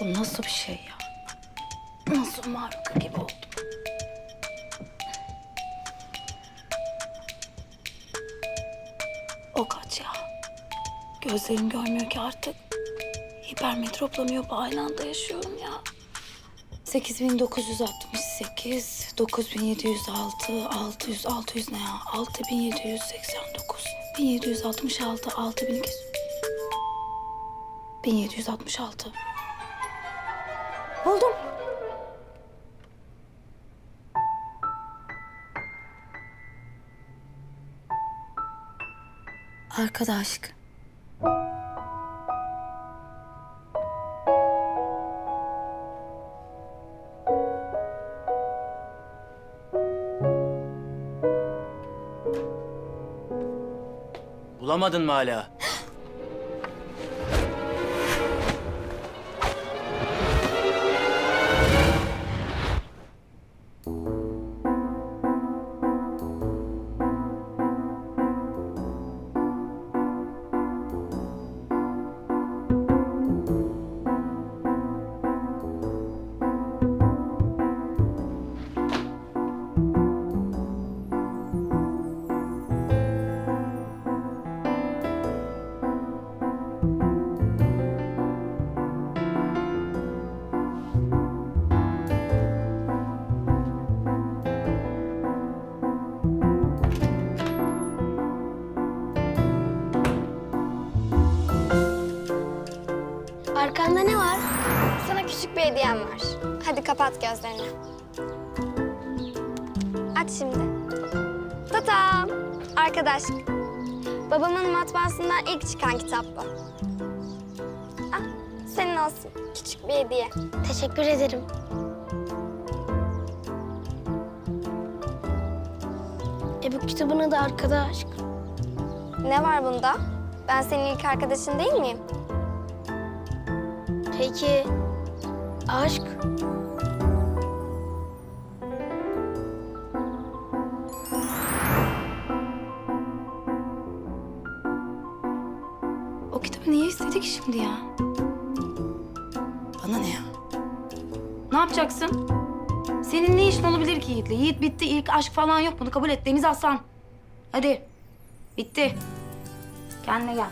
Bu nasıl bir şey ya? Nasıl maruka gibi oldum? O kaç ya? Gözlerim görmüyor ki artık. Hipermetropla aynı anda yaşıyorum ya. 8968, 9706, 600, 600 ne ya? 6789, 1766, 6200. 1766. Buldum. Arkadaş. Bulamadın mı hala? Arkanda ne var? Sana küçük bir hediyem var. Hadi kapat gözlerini. Aç şimdi. Tatam! Arkadaş. Babamın matbaasından ilk çıkan kitap bu. Ah, senin olsun. Küçük bir hediye. Teşekkür ederim. E bu kitabın adı Arkada Aşk. Ne var bunda? Ben senin ilk arkadaşın değil miyim? Peki aşk? O kitabı niye istedik şimdi ya? Bana ne ya? Ne yapacaksın? Senin ne işin olabilir ki Yiğit'le? Yiğit bitti. İlk aşk falan yok. Bunu kabul et Deniz Aslan. Hadi. Bitti. Kendine gel.